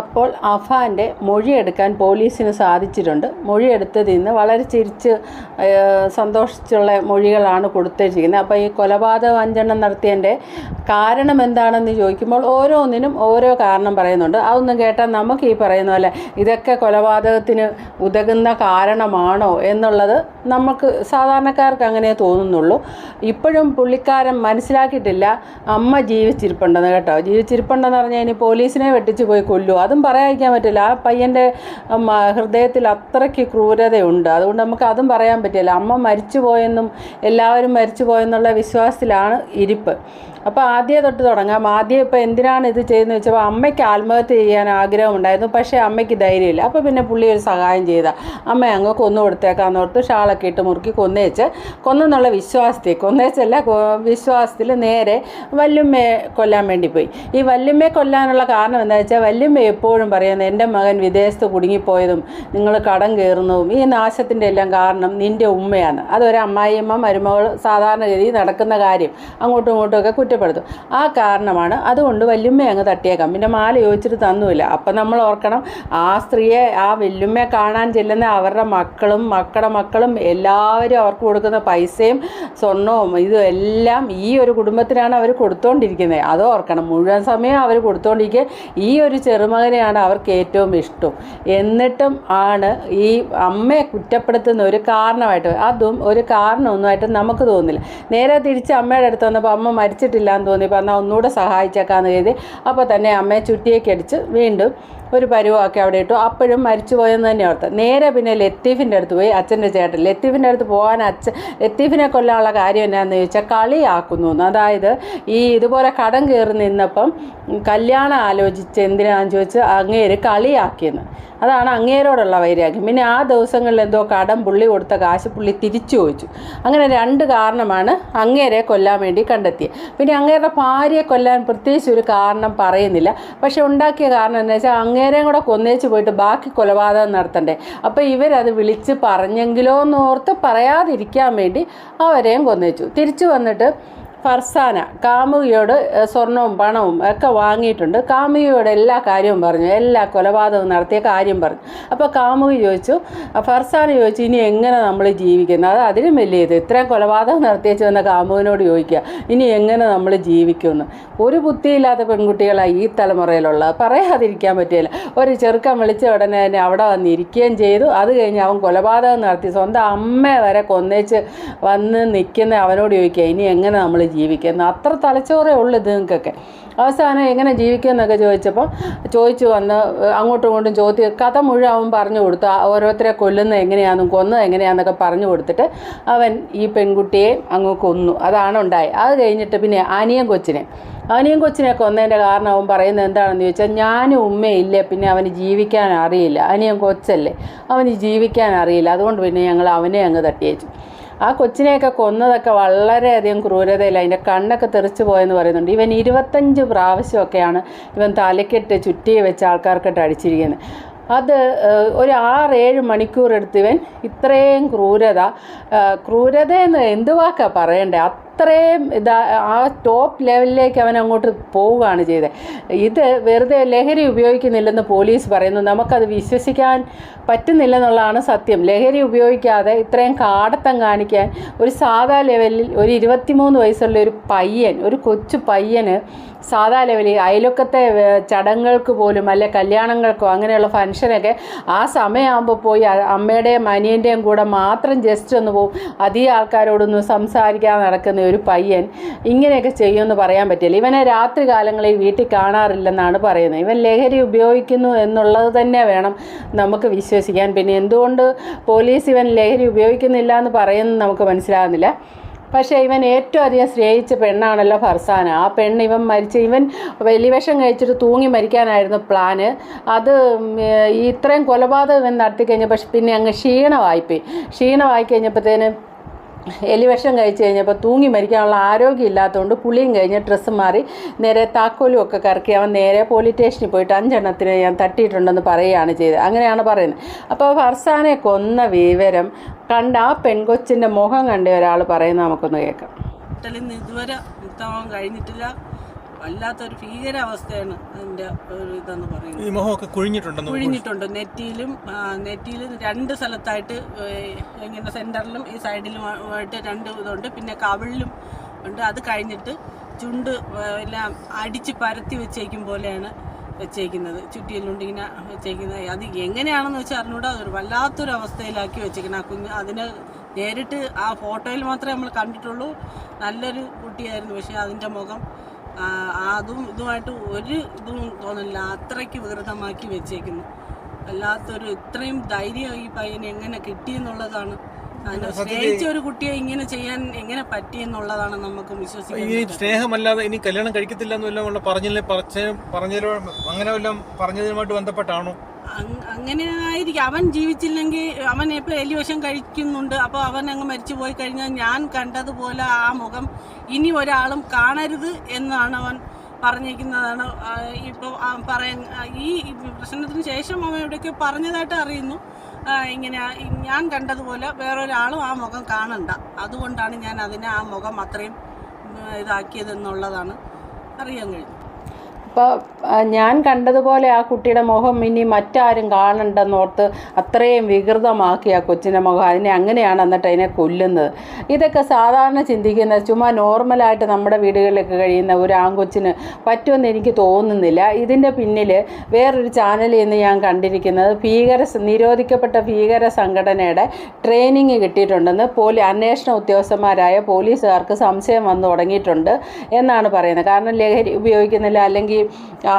അപ്പോൾ അഫാന്റെ മൊഴിയെടുക്കാൻ പോലീസിന് സാധിച്ചിട്ടുണ്ട്. മൊഴിയെടുത്തതിൽ നിന്ന് വളരെ ചിരിച്ച് സന്തോഷിച്ചുള്ള മൊഴികളാണ് കൊടുത്തിരിക്കുന്നത് അപ്പോൾ ഈ കൊലപാതക അഞ്ചെണ്ണം നടത്തിയതിന്റെ കാരണം എന്താണെന്ന് ചോദിക്കുമ്പോൾ ഓരോന്നിനും ഓരോ കാരണം പറയുന്നുണ്ട്. അതൊന്നും കേട്ടാൽ നമുക്ക് ഈ പറയുന്ന പോലെ ഇതൊക്കെ കൊലപാതകത്തിന് ഉതകുന്ന കാരണമാണോ എന്നുള്ളത് നമുക്ക് സാധാരണക്കാർക്ക് അങ്ങനെ തോന്നുന്നുള്ളൂ. ഇപ്പോഴും പുള്ളിക്കാരൻ മനസ്സിലാക്കിയിട്ടില്ല അമ്മ ജീവിച്ചിരിപ്പുണ്ടെന്ന് കേട്ടോ. ജീവിച്ചിരിപ്പുണ്ടെന്ന് പറഞ്ഞാൽ ഇനി പോലീസിനെ വെട്ടിച്ച് പോയി കൊല്ലുമോ അതും പറയാതിരിക്കാൻ പറ്റില്ല. ആ പയ്യന്റെ ഹൃദയത്തിൽ അത്രയ്ക്ക് ക്രൂരതയുണ്ട്. അതുകൊണ്ട് നമുക്ക് അതും പറയാൻ പറ്റില്ല. അമ്മ മരിച്ചു പോയെന്നും എല്ലാവരും മരിച്ചു പോയെന്നുള്ള വിശ്വാസത്തിലാണ് ഇരിപ്പ്. അപ്പോൾ ആദ്യം തൊട്ട് തുടങ്ങാം. ആദ്യം ഇപ്പോൾ എന്തിനാണ് ഇത് ചെയ്യുന്നത് വെച്ചപ്പോൾ അമ്മയ്ക്ക് ആത്മഹത്യ ചെയ്യാൻ ആഗ്രഹമുണ്ടായിരുന്നു. പക്ഷേ അമ്മയ്ക്ക് ധൈര്യമില്ല. അപ്പോൾ പിന്നെ പുള്ളി ഒരു സഹായം ചെയ്ത. അമ്മ അങ്ങ് കൊന്നു കൊടുത്തേക്കാന്ന് ഓർത്ത് ഷാളൊക്കെ ഇട്ട് മുറുക്കി കൊന്നേച്ച്. കൊന്നെന്നുള്ള വിശ്വാസത്തിൽ കൊന്നേച്ചല്ല വിശ്വാസത്തിൽ നേരെ വല്യമ്മയെ കൊല്ലാൻ വേണ്ടി പോയി. ഈ വല്യമ്മയെ കൊല്ലാനുള്ള കാരണം എന്താ വെച്ചാൽ വല്യമ്മ എപ്പോഴും പറയുന്നത് എന്റെ മകൻ വിദേശത്ത് കുടുങ്ങിപ്പോയതും നിങ്ങൾ കടം കയറുന്നതും ഈ നാശത്തിന്റെ എല്ലാം കാരണം നിന്റെ ഉമ്മയാണ്. അതൊരു അമ്മായിയമ്മ മരുമകൾ സാധാരണഗതി നടക്കുന്ന കാര്യം. അങ്ങോട്ടും ഇങ്ങോട്ടും ഒക്കെ കുറ്റപ്പെടുത്തും. ആ കാരണമാണ് അതുകൊണ്ട് വല്യമ്മയെ അങ്ങ് തട്ടിയേക്കാം. പിന്നെ മാല ചോദിച്ചിട്ട് തന്നുമില്ല. അപ്പം നമ്മൾ ഓർക്കണം ആ സ്ത്രീയെ ആ വല്യമ്മയെ കാണാൻ ചെല്ലുന്ന അവരുടെ മക്കളും മക്കളുടെ മക്കളും എല്ലാവരും അവർക്ക് കൊടുക്കുന്ന പൈസയും സ്വർണവും ഇതും എല്ലാം ഈ ഒരു കുടുംബത്തിനാണ് അവർ കൊടുത്തുകൊണ്ടിരിക്കുന്നത് അത് ഓർക്കണം. മുഴുവൻ സമയം അവർ കൊടുത്തുകൊണ്ടിരിക്കുക ഈ ഒരു ചെറുമകനെയാണ് അവർക്ക് ഏറ്റവും ഇഷ്ടം. എന്നിട്ടും ആണ് ഈ അമ്മയെ കുറ്റപ്പെടുത്തുന്ന ഒരു കാരണമായിട്ട് അതും ഒരു കാരണമൊന്നുമായിട്ട് നമുക്ക് തോന്നില്ല നേരെ തിരിച്ച് അമ്മയുടെ അടുത്ത് വന്നപ്പോൾ അമ്മ മരിച്ചിട്ടില്ല. എന്ന് തോന്നിയപ്പോൾ എന്നാൽ ഒന്നുകൂടെ സഹായിച്ചേക്കാന്ന് കരുതി. അപ്പോൾ തന്നെ അമ്മയെ ചുറ്റിയേക്ക് അടിച്ച് വീണ്ടും ഒരു പരുവമൊക്കെ അവിടെ ഇട്ടു. അപ്പോഴും മരിച്ചു പോയെന്ന് തന്നെ ഓർത്ത് നേരെ പിന്നെ ലത്തീഫിന്റെ അടുത്ത് പോയി അച്ഛന്റെ ചേട്ടൻ. ലത്തീഫിന്റെ അടുത്ത് പോകാൻ അച്ഛൻ ലത്തീഫിനെ കൊല്ലാനുള്ള കാര്യം എന്നാന്ന് ചോദിച്ചാൽ കളിയാക്കുന്നു. അതായത് ഈ ഇതുപോലെ കടം കയറി നിന്നപ്പം കല്യാണം ആലോചിച്ച് എന്തിനാന്ന് ചോദിച്ച് അങ്ങേര് കളിയാക്കിയെന്ന്. അതാണ് അങ്ങേരോടുള്ള വൈരാഗ്യം. പിന്നെ ആ ദിവസങ്ങളിൽ എന്തോ കടം പുള്ളി കൊടുത്ത കാശ് പുള്ളി തിരിച്ചു ചോദിച്ചു. അങ്ങനെ രണ്ട് കാരണമാണ് അങ്ങേരെ കൊല്ലാൻ വേണ്ടി കണ്ടെത്തിയത് പിന്നെ അങ്ങേരുടെ ഭാര്യയെ കൊല്ലാൻ പ്രത്യേകിച്ച് ഒരു കാരണം പറയുന്നില്ല. പക്ഷെ ഉണ്ടാക്കിയ കാരണം എന്താ വെച്ചാൽ അങ്ങേരെയും കൂടെ കൊന്നേച്ച് പോയിട്ട് ബാക്കി കൊലപാതകം നടത്തണ്ടേ. അപ്പോൾ ഇവരത് വിളിച്ച് പറഞ്ഞെങ്കിലോ എന്നോർത്ത് പറയാതിരിക്കാൻ വേണ്ടി അവരെയും കൊന്നേച്ചു. തിരിച്ചു വന്നിട്ട് ഫർസാന കാമുകിയോട് സ്വർണവും പണവും ഒക്കെ വാങ്ങിയിട്ടുണ്ട്. കാമുകിയോട് എല്ലാ കാര്യവും പറഞ്ഞു. എല്ലാ കൊലപാതകവും നടത്തിയ കാര്യം പറഞ്ഞു. അപ്പോൾ കാമുകി ചോദിച്ചു ഫർസാന ചോദിച്ചു ഇനി എങ്ങനെ നമ്മൾ ജീവിക്കുന്നത് അത് അതിലും വലിയ ഇത്. ഇത്രയും കൊലപാതകം നടത്തിയച്ചു വന്ന കാമുകിനോട് ചോദിക്കുക ഇനി എങ്ങനെ നമ്മൾ ജീവിക്കുമെന്ന് ഒരു ബുദ്ധിയില്ലാത്ത പെൺകുട്ടികളാണ് ഈ തലമുറയിലുള്ളത് പറയാതിരിക്കാൻ പറ്റില്ല. ഒരു ചെറുക്കൻ വിളിച്ച ഉടനെ തന്നെ അവിടെ വന്ന് ഇരിക്കുകയും ചെയ്തു. അത് കഴിഞ്ഞ് അവൻ കൊലപാതകം നടത്തി സ്വന്തം അമ്മ വരെ കൊന്നേച്ച് വന്ന് നിൽക്കുന്ന അവനോട് ചോദിക്കുക ഇനി എങ്ങനെ നമ്മൾ ജീവിക്കുന്നത് അത്ര തലച്ചോറേ ഉള്ളൂ ഇത് നിങ്ങൾക്കൊക്കെ. അവസാനം എങ്ങനെ ജീവിക്കുമെന്നൊക്കെ ചോദിച്ചപ്പോൾ ചോദിച്ചു വന്ന് അങ്ങോട്ടും ഇങ്ങോട്ടും ചോദ്യ കഥ മുഴുവൻ അവൻ പറഞ്ഞു കൊടുത്തു. ഓരോരുത്തരെ കൊല്ലുന്നത് എങ്ങനെയാണെന്നും കൊന്നത് എങ്ങനെയാണെന്നൊക്കെ പറഞ്ഞു കൊടുത്തിട്ട് അവൻ ഈ പെൺകുട്ടിയെ അങ്ങ് കൊന്നു. അതാണ് ഉണ്ടായി. അത് കഴിഞ്ഞിട്ട് പിന്നെ അനിയൻ കൊച്ചിനെ. അവനെയും കൊച്ചിനെ കൊന്നതിന്റെ കാരണം അവൻ പറയുന്നത് എന്താണെന്ന് ചോദിച്ചാൽ ഞാനും ഉമ്മയില്ലേ പിന്നെ അവന് ജീവിക്കാൻ അറിയില്ല. അനിയൻ കൊച്ചല്ലേ അവന് ജീവിക്കാൻ അറിയില്ല. അതുകൊണ്ട് പിന്നെ ഞങ്ങൾ അവനെ അങ്ങ് തട്ടിയേച്ചു. ആ കൊച്ചിനെയൊക്കെ കൊന്നതൊക്കെ വളരെയധികം ക്രൂരതയില്ല അതിന്റെ കണ്ണൊക്കെ തെറിച്ചു പോയെന്ന് പറയുന്നുണ്ട്. ഇവൻ ഇരുപത്തഞ്ച് പ്രാവശ്യമൊക്കെയാണ് ഇവൻ തലക്കെട്ട് ചുറ്റി വെച്ച് ആൾക്കാർക്കിട്ട് അടിച്ചിരിക്കുന്നത്. അത് ഒരു ആറ് ഏഴ് മണിക്കൂർ എടുത്തിവൻ ഇത്രയും ക്രൂരത ക്രൂരത എന്ന് എന്ത് വാക്കാ പറയണ്ടേ? അത്രയും ഇതാ ആ ടോപ്പ് ലെവലിലേക്ക് അവൻ അങ്ങോട്ട് പോവുകയാണ് ചെയ്തത് ഇത് വെറുതെ ലഹരി ഉപയോഗിക്കുന്നില്ലെന്ന് പോലീസ് പറയുന്നു. നമുക്കത് വിശ്വസിക്കാൻ പറ്റുന്നില്ലെന്നുള്ളതാണ് സത്യം. ലഹരി ഉപയോഗിക്കാതെ ഇത്രയും കാടത്തം കാണിക്കാൻ ഒരു സാധാ ലെവലിൽ ഒരു ഇരുപത്തിമൂന്ന് വയസ്സുള്ള ഒരു പയ്യൻ ഒരു കൊച്ചു പയ്യന് സാധാ ലെവലിൽ അയലൊക്കത്തെ ചടങ്ങുകൾക്ക് പോലും അല്ലെ കല്യാണങ്ങൾക്കോ അങ്ങനെയുള്ള ഫംഗ്ഷനൊക്കെ ആ സമയമാകുമ്പോൾ പോയി അമ്മയുടെയും അനിയന്റെയും കൂടെ മാത്രം ജസ്റ്റ് ഒന്ന് പോകും അധികം ആൾക്കാരോടൊന്നും സംസാരിക്കാൻ സംസാരിക്കാതെ ഒരു പയ്യൻ ഇങ്ങനെയൊക്കെ ചെയ്യുമെന്ന് പറയാൻ പറ്റില്ല. ഇവനെ രാത്രി കാലങ്ങളിൽ വീട്ടിൽ കാണാറില്ലെന്നാണ് പറയുന്നത്. ഇവൻ ലഹരി ഉപയോഗിക്കുന്നു എന്നുള്ളത് തന്നെ വേണം നമുക്ക് വിശ്വസിക്കാൻ. പിന്നെ എന്തുകൊണ്ട് പോലീസ് ഇവൻ ലഹരി ഉപയോഗിക്കുന്നില്ല എന്ന് പറയുന്നത് നമുക്ക് മനസ്സിലാകുന്നില്ല. പക്ഷേ ഇവൻ ഏറ്റവും അധികം സ്നേഹിച്ച പെണ്ണാണല്ലോ ഫർസാന. ആ പെണ്ണ് ഇവൻ മരിച്ച ഇവൻ വലിയവിഷം കഴിച്ചിട്ട് തൂങ്ങി മരിക്കാനായിരുന്നു പ്ലാന്. അത് ഇത്രയും കൊലപാതകം ഇവൻ നടത്തി കഴിഞ്ഞപ്പോൾ പിന്നെ അങ്ങ് ക്ഷീണമായിപ്പോയി ക്ഷീണമായി കഴിഞ്ഞപ്പോഴത്തേന് എലിവിഷം കഴിച്ച് കഴിഞ്ഞപ്പോൾ തൂങ്ങി മരിക്കാനുള്ള ആരോഗ്യം ഇല്ലാത്തതുകൊണ്ട് പുളിയും കഴിഞ്ഞ് ഡ്രസ്സ് മാറി നേരെ താക്കോലും ഒക്കെ കറക്കി അവൻ നേരെ പോലീസ് സ്റ്റേഷനിൽ പോയിട്ട് അഞ്ചെണ്ണത്തിന് ഞാൻ തട്ടിയിട്ടുണ്ടെന്ന് പറയുകയാണ് ചെയ്തത്. അങ്ങനെയാണ് പറയുന്നത്. അപ്പോൾ ഫർസാനെ കൊന്ന വിവരം കണ്ട ആ പെൺകൊച്ചിന്റെ മുഖം കണ്ട ഒരാൾ പറയുന്നത് നമുക്കൊന്ന് കേൾക്കാം. ഇതുവരെ കഴിഞ്ഞിട്ടില്ല. വല്ലാത്തൊരു ഭീകരാവസ്ഥയാണ് അതിന്റെ ഒരു ഇതെന്ന് പറയുന്നത്. ഈ മുഖമൊക്കെ കുഴിഞ്ഞിട്ടുണ്ടെന്ന് കുഴിഞ്ഞിട്ടുണ്ട്. നെറ്റിയിലും നെറ്റിയിൽ നെറ്റിയിലും രണ്ട് സ്ഥലത്തായിട്ട് ഇങ്ങനെ സെന്ററിലും ഈ സൈഡിലും ആയിട്ട് രണ്ട് ഇതുണ്ട്. പിന്നെ കവിളിലും ഉണ്ട്. അത് കഴിഞ്ഞിട്ട് ചുണ്ട് എല്ലാം അടിച്ച് പരത്തി വെച്ചേക്കും പോലെയാണ് വെച്ചേക്കുന്നത്. ചുറ്റിയിലുണ്ട് ഇങ്ങനെ വെച്ചേക്കുന്നത്. അത് എങ്ങനെയാണെന്ന് വെച്ചാൽ അറിഞ്ഞൂടാ. അതൊരു വല്ലാത്തൊരു അവസ്ഥയിലാക്കി വെച്ചേക്കുന്നത് ആ കുഞ്ഞ് അതിന് നേരിട്ട് ആ ഫോട്ടോയിൽ മാത്രമേ നമ്മൾ കണ്ടിട്ടുള്ളൂ. നല്ലൊരു കുട്ടിയായിരുന്നു. പക്ഷേ അതിന്റെ മുഖം അതും ഇതുമായിട്ട് ഒരു ഇതും തോന്നില്ല അത്രയ്ക്ക് വികൃതമാക്കി വെച്ചേക്കുന്നു. അല്ലാത്തൊരു ഇത്രയും ധൈര്യം ഈ പയ്യന് എങ്ങനെ കിട്ടിയെന്നുള്ളതാണ് സ്നേഹിച്ച ഒരു കുട്ടിയെ ഇങ്ങനെ ചെയ്യാൻ എങ്ങനെ പറ്റിയെന്നുള്ളതാണ് നമുക്ക് ഈ സ്നേഹമല്ലാതെ ഇനി കല്യാണം കഴിക്കത്തില്ല എന്നെല്ലാം പറഞ്ഞ പറഞ്ഞില്ലേ പറഞ്ഞ അങ്ങനെ വല്ലതും പറഞ്ഞതുമായിട്ട് ബന്ധപ്പെട്ടാണോ? അങ്ങനെ ആയിരിക്കും അവൻ ജീവിച്ചില്ലെങ്കിൽ അവൻ ഇപ്പോൾ എലിവശം കഴിക്കുന്നുണ്ട്. അപ്പോൾ അവൻ അങ്ങ് മരിച്ചു പോയി കഴിഞ്ഞാൽ ഞാൻ കണ്ടതുപോലെ ആ മുഖം ഇനി ഒരാളും കാണരുത് എന്നാണ് അവൻ പറഞ്ഞിരിക്കുന്നതാണ്. ഇപ്പോൾ പറയാൻ ഈ പ്രശ്നത്തിന് ശേഷം അവൻ എവിടെയൊക്കെ പറഞ്ഞതായിട്ട് അറിയുന്നു. ഇങ്ങനെ ഞാൻ കണ്ടതുപോലെ വേറൊരാളും ആ മുഖം കാണണ്ട. അതുകൊണ്ടാണ് ഞാൻ അതിനെ ആ മുഖം അത്രയും ഇതാക്കിയതെന്നുള്ളതാണ് അറിയാൻ കഴിഞ്ഞു അപ്പോൾ ഞാൻ കണ്ടതുപോലെ ആ കുട്ടിയുടെ മുഖം ഇനി മറ്റാരും കാണണ്ടെന്നോർത്ത് അത്രയും വികൃതമാക്കി ആ കൊച്ചിന്റെ മുഖം. അതിനെ അങ്ങനെയാണ് എന്നിട്ട് അതിനെ കൊല്ലുന്നത്. ഇതൊക്കെ സാധാരണ ചിന്തിക്കുന്ന ചുമ്മാ നോർമലായിട്ട് നമ്മുടെ വീടുകളിലൊക്കെ കഴിയുന്ന ഒരു ആൺകൊച്ചിന് പറ്റുമെന്ന് എനിക്ക് തോന്നുന്നില്ല. ഇതിന്റെ പിന്നിൽ വേറൊരു ചാനലിൽ നിന്ന് ഞാൻ കണ്ടിരിക്കുന്നത് ഭീകര നിരോധിക്കപ്പെട്ട ഭീകര സംഘടനയുടെ ട്രെയിനിങ് കിട്ടിയിട്ടുണ്ടെന്ന് പോലീ അന്വേഷണ ഉദ്യോഗസ്ഥന്മാരായ പോലീസുകാർക്ക് സംശയം വന്നു തുടങ്ങിയിട്ടുണ്ട് എന്നാണ് പറയുന്നത്. കാരണം ലഹരി ഉപയോഗിക്കുന്നില്ല അല്ലെങ്കിൽ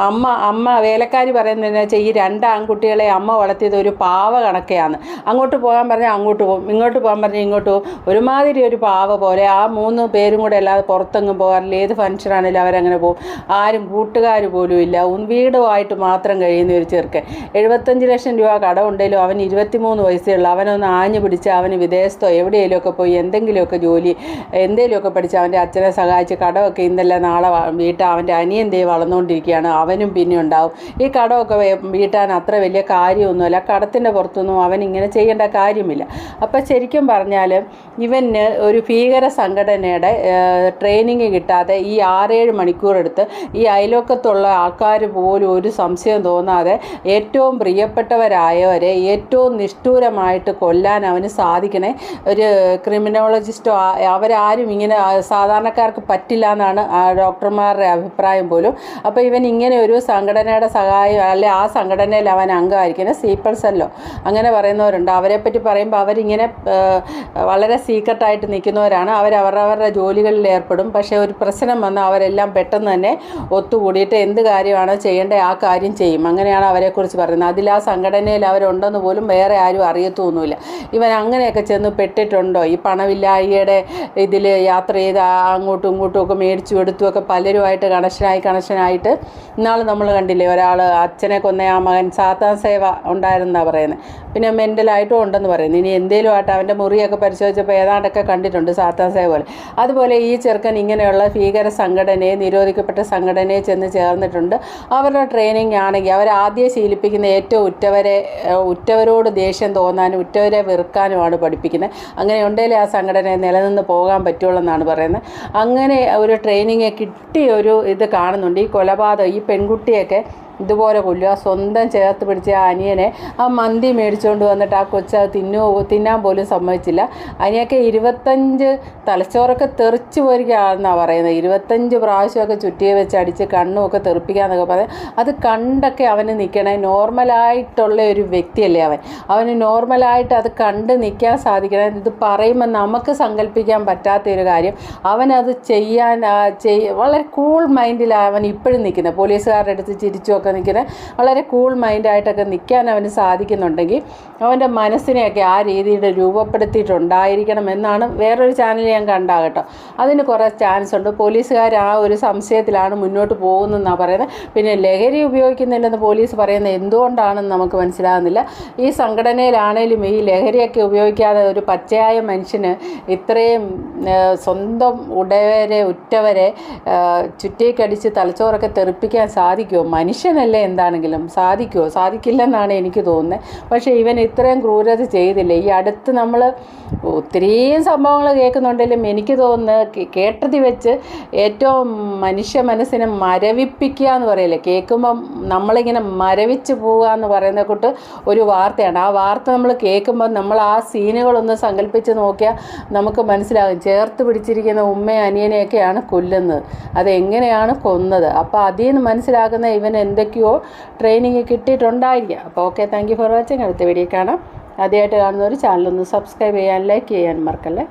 അമ്മ അമ്മ വേലക്കാരി പറയുന്നത് എന്താ വെച്ചാൽ ഈ രണ്ട് ആൺകുട്ടികളെ അമ്മ വളർത്തിയത് ഒരു പാവ കണക്കെയാണ്. അങ്ങോട്ട് പോകാൻ പറഞ്ഞാൽ അങ്ങോട്ട് പോകും. ഇങ്ങോട്ട് പോകാൻ പറഞ്ഞാൽ ഇങ്ങോട്ട് പോകും. ഒരുമാതിരി ഒരു പാവ പോലെ ആ മൂന്ന് പേരും കൂടെ അല്ലാതെ പുറത്തെങ്ങും പോകാറില്ല. ഏത് ഫംഗ്ഷനാണെങ്കിലും അവരങ്ങനെ പോകും. ആരും കൂട്ടുകാർ പോലും ഇല്ല. വീടുമായിട്ട് മാത്രം കഴിയുന്ന ഒരു ചെറുക്കൻ. എഴുപത്തഞ്ച് ലക്ഷം രൂപ കടമുണ്ടെങ്കിലും അവൻ ഇരുപത്തിമൂന്ന് വയസ്സേ ഉള്ളൂ. അവനൊന്ന് ആഞ്ഞു പിടിച്ച് അവന് വിദേശത്തോ എവിടെയെങ്കിലുമൊക്കെ പോയി എന്തെങ്കിലുമൊക്കെ ജോലി എന്തെങ്കിലുമൊക്കെ പഠിച്ച് അവന്റെ അച്ഛനെ സഹായിച്ച് കടമൊക്കെ ഇന്നല്ല നാളെ വീട്ടിൽ അവന്റെ അനിയൻ വളർന്നുകൊണ്ടിരിക്കുകയാണ്. അവനും പിന്നെ ഉണ്ടാവും. ഈ കടമൊക്കെ വീട്ടാൻ അത്ര വലിയ കാര്യമൊന്നുമില്ല. കടത്തിന്റെ പുറത്തൊന്നും അവൻ ഇങ്ങനെ ചെയ്യേണ്ട കാര്യമില്ല. അപ്പം ശരിക്കും പറഞ്ഞാൽ ഇവന് ഒരു ഭീകര സംഘടനയുടെ ട്രെയിനിങ് കിട്ടാതെ ഈ ആറേഴ് മണിക്കൂർ എടുത്ത് ഈ അയലോക്കത്തുള്ള ആൾക്കാർ പോലും ഒരു സംശയം തോന്നാതെ ഏറ്റവും പ്രിയപ്പെട്ടവരായവരെ ഏറ്റവും നിഷ്ഠൂരമായിട്ട് കൊല്ലാൻ അവന് സാധിക്കണേ. ഒരു ക്രിമിനോളജിസ്റ്റോ അവരാരും ഇങ്ങനെ സാധാരണക്കാർക്ക് പറ്റില്ല എന്നാണ് ഡോക്ടർമാരുടെ അഭിപ്രായം പോലും. അപ്പോൾ ഇവൻ ഇങ്ങനെ ഒരു സംഘടനയുടെ സഹായം അല്ലെ ആ സംഘടനയിൽ അവൻ അംഗമായിരിക്കുന്നത് സീപ്പൾസല്ലോ അങ്ങനെ പറയുന്നവരുണ്ട്. അവരെ പറ്റി പറയുമ്പോൾ അവരിങ്ങനെ വളരെ സീക്രട്ടായിട്ട് നിൽക്കുന്നവരാണ്. അവർ അവരവരുടെ ജോലികളിൽ ഏർപ്പെടും. പക്ഷേ ഒരു പ്രശ്നം വന്നാൽ അവരെല്ലാം പെട്ടെന്ന് തന്നെ ഒത്തുകൂടിയിട്ട് എന്ത് കാര്യമാണോ ചെയ്യേണ്ടത് ആ കാര്യം ചെയ്യും. അങ്ങനെയാണ് അവരെക്കുറിച്ച് പറയുന്നത്. അതിൽ ആ സംഘടനയിൽ അവരുണ്ടെന്ന് പോലും വേറെ ആരും അറിയത്തൊന്നുമില്ല. ഇവൻ അങ്ങനെയൊക്കെ ചെന്ന് പെട്ടിട്ടുണ്ടോ? ഈ പണമില്ലായ്മയുടെ ഇതിൽ യാത്ര ചെയ്ത് അങ്ങോട്ടും ഇങ്ങോട്ടും ഒക്കെ മേടിച്ചു എടുത്തുമൊക്കെ പലരുമായിട്ട് കണക്ഷനായി കണക്ഷനായിട്ട് ഇന്നാൾ നമ്മൾ കണ്ടില്ലേ ഒരാൾ അച്ഛനെ കൊന്ന ആ മകൻ സാത്താൻ സേവ ഉണ്ടായിരുന്നാണ് പറയുന്നത് പിന്നെ മെന്റലായിട്ടും ഉണ്ടെന്ന് പറയുന്നു. ഇനി എന്തേലും ആയിട്ട് അവന്റെ മുറിയൊക്കെ പരിശോധിച്ചപ്പോൾ ഏതാണ്ടൊക്കെ കണ്ടിട്ടുണ്ട് സാത്താൻ സേവ പോലെ. അതുപോലെ ഈ ചെറുക്കൻ ഇങ്ങനെയുള്ള ഭീകര സംഘടനയെ നിരോധിക്കപ്പെട്ട സംഘടനയെ ചെന്ന് ചേർന്നിട്ടുണ്ട്. അവരുടെ ട്രെയിനിങ് ആണെങ്കിൽ അവർ ആദ്യം ശീലിപ്പിക്കുന്ന ഏറ്റവും ഉറ്റവരെ ഉറ്റവരോട് ദേഷ്യം തോന്നാനും ഉറ്റവരെ വെറുക്കാനുമാണ് പഠിപ്പിക്കുന്നത്. അങ്ങനെ ഉണ്ടെങ്കിലേ ആ സംഘടനയെ നിലനിന്ന് പോകാൻ പറ്റുള്ളൂ എന്നാണ് പറയുന്നത്. അങ്ങനെ ഒരു ട്രെയിനിങ് കിട്ടിയ ഒരു ഇത് കാണുന്നുണ്ട്. ഈ കൊലപാതകം ഈ പെൺകുട്ടിയൊക്കെ ഇതുപോലെ കൊല്ലുക സ്വന്തം ചേർത്ത് പിടിച്ച ആ അനിയനെ ആ മന്തി മേടിച്ചുകൊണ്ട് വന്നിട്ട് ആ കൊച്ച അത് തിന്നുവോ തിന്നാൻ പോലും സമ്മതിച്ചില്ല. അനിയൊക്കെ ഇരുപത്തഞ്ച് തലച്ചോറൊക്കെ തെറിച്ച് പോയിരിക്കുകയാണെന്നാണ് പറയുന്നത്. ഇരുപത്തഞ്ച് പ്രാവശ്യമൊക്കെ ചുറ്റിയെ വെച്ച് അടിച്ച് കണ്ണുമൊക്കെ തെറിപ്പിക്കാന്നൊക്കെ പറയും അത് കണ്ടൊക്കെ അവന് നിൽക്കണേ നോർമലായിട്ടുള്ള ഒരു വ്യക്തിയല്ലേ അവൻ. അവന് നോർമലായിട്ട് അത് കണ്ട് നിൽക്കാൻ സാധിക്കണേ. ഇത് പറയുമ്പോൾ നമുക്ക് സങ്കല്പിക്കാൻ പറ്റാത്ത ഒരു കാര്യം. അവനത് ചെയ്യാൻ ചെയ് വളരെ കൂൾ മൈൻഡിലാണ് അവൻ ഇപ്പോഴും നിൽക്കുന്നത് പോലീസുകാരുടെ അടുത്ത് ചിരിച്ചുമൊക്കെ നിൽക്കുന്നത് വളരെ കൂൾ മൈൻഡായിട്ടൊക്കെ നിൽക്കാൻ അവന് സാധിക്കുന്നുണ്ടെങ്കിൽ അവന്റെ മനസ്സിനെയൊക്കെ ആ രീതിയിൽ രൂപപ്പെടുത്തിയിട്ടുണ്ടായിരിക്കണം എന്നാണ് വേറൊരു ചാനൽ ഞാൻ കണ്ടാ കേട്ടോ. അതിന് കുറേ ചാൻസ് ഉണ്ട്. പോലീസുകാർ ആ ഒരു സംശയത്തിലാണ് മുന്നോട്ട് പോകുന്നതെന്നാണ് പറയുന്നത്. പിന്നെ ലഹരി ഉപയോഗിക്കുന്നില്ലെന്ന് പോലീസ് പറയുന്നത് എന്തുകൊണ്ടാണെന്ന് നമുക്ക് മനസ്സിലാകുന്നില്ല. ഈ സംഘടനയിലാണേലും ഈ ലഹരിയൊക്കെ ഉപയോഗിക്കാതെ ഒരു പച്ചയായ മനുഷ്യന് ഇത്രയും സ്വന്തം ഉടയവരെ ഉറ്റവരെ ചുറ്റേക്കടിച്ച് തലച്ചോറൊക്കെ തെറിപ്പിക്കാൻ സാധിക്കുമോ മനുഷ്യൻ മനുഷ്യനല്ലേ എന്താണെങ്കിലും സാധിക്കുമോ സാധിക്കില്ലെന്നാണ് എനിക്ക് തോന്നുന്നത് പക്ഷേ ഇവൻ ഇത്രയും ക്രൂരത ചെയ്തില്ല? ഈ അടുത്ത് നമ്മൾ ഒത്തിരിയും സംഭവങ്ങൾ കേൾക്കുന്നുണ്ടെങ്കിലും എനിക്ക് തോന്നുന്നത് കേട്ടതി വെച്ച് ഏറ്റവും മനുഷ്യ മനസ്സിനെ മരവിപ്പിക്കുക എന്ന് പറയില്ലേ? കേൾക്കുമ്പം നമ്മളിങ്ങനെ മരവിച്ച് പോവുക എന്ന് പറയുന്ന കൂട്ട് ഒരു വാർത്തയാണ്. ആ വാർത്ത നമ്മൾ കേൾക്കുമ്പോൾ നമ്മൾ ആ സീനുകളൊന്ന് സങ്കല്പിച്ച് നോക്കിയാൽ നമുക്ക് മനസ്സിലാകും. ചേർത്ത് പിടിച്ചിരിക്കുന്ന ഉമ്മയും അനിയനെയൊക്കെയാണ് കൊല്ലുന്നത്. അതെങ്ങനെയാണ് കൊന്നത്? അപ്പോൾ അതിൽ നിന്ന് മനസ്സിലാക്കുന്ന ഇവൻ എന്തൊക്കെയോ ട്രെയിനിങ് കിട്ടിയിട്ടുണ്ടായിരിക്കുക അപ്പോൾ okay thank you for watching അടുത്ത വീഡിയോ കാണാം. ആദ്യമായിട്ട് കാണുന്നവർ ചാനലൊന്ന് സബ്സ്ക്രൈബ് ചെയ്യാൻ ലൈക്ക് ചെയ്യാൻ മറക്കല്ലേ?